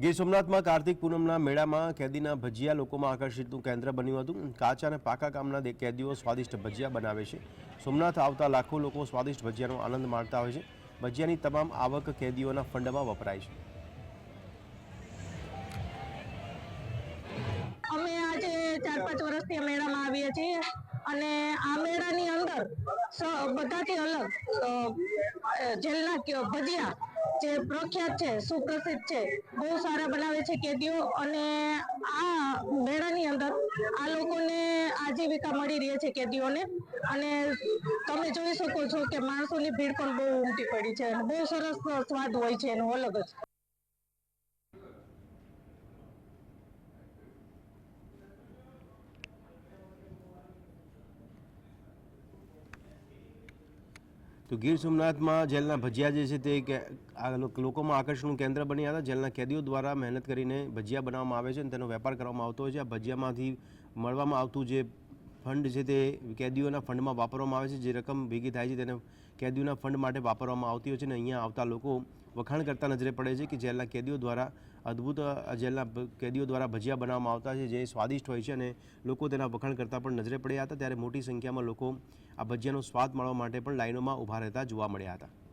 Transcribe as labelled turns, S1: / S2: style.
S1: ગીર સોમનાથમાં કાર્તિક પૂનમના મેળામાં કેદીના ભજીયા લોકોમાં આકર્ષિતનું કેન્દ્ર બન્યું હતું. કાચા અને પાકા ગામના કેદીઓ સ્વાદિષ્ટ ભજીયા બનાવે છે. સોમનાથ આવતા લાખો લોકો સ્વાદિષ્ટ ભજીયાનો આનંદ માણતા હોય છે. ભજીયાની તમામ આવક કેદીઓના ફંડમાં વપરાય છે.
S2: આવીએ છીએ અને આ મેળાની અંદર બધાથી અલગ જેલના ભજીયા જે પ્રખ્યાત છે, સુપ્રસિદ્ધ છે, બહુ સારા બનાવે છે કેદીઓ અને આ મેળાની અંદર આ લોકોને આજીવિકા મળી રહી છે કેદીઓને અને તમે જોઈ શકો છો કે માણસોની ભીડ પણ બહુ ઉમટી પડી છે અને બહુ સરસ સ્વાદ હોય છે એનો અલગ જ.
S1: તો ગીર સોમનાથમાં જેલના ભજીયા જે છે તે લોકોમાં આકર્ષણનું કેન્દ્ર બન્યા હતા. જેલના કેદીઓ દ્વારા મહેનત કરીને ભજીયા બનાવવામાં આવે છે અને તેનો વેપાર કરવામાં આવતો હોય છે. આ ભજીયામાંથી મળવામાં આવતું જે ફંડ છે તે કેદીઓના ફંડમાં વાપરવામાં આવે છે. જે રકમ ભેગી થાય છે તેને કેદીઓના ફંડ માટે વાપરવામાં આવતી હોય છે અને અહીંયા આવતા લોકો વખાણ કરતા નજરે પડે છે કે જેલના કેદીઓ દ્વારા અદ્ભુત, જેલના કેદીઓ દ્વારા ભજીયા બનાવવામાં આવતા છે, જે સ્વાદિષ્ટ હોય છે અને લોકો તેના વખાણ કરતા પણ નજરે પડ્યા હતા. ત્યારે મોટી સંખ્યામાં લોકો આ ભજીયાનો સ્વાદ માણવા માટે પણ લાઈનોમાં ઊભા રહેતા જોવા મળ્યા હતા.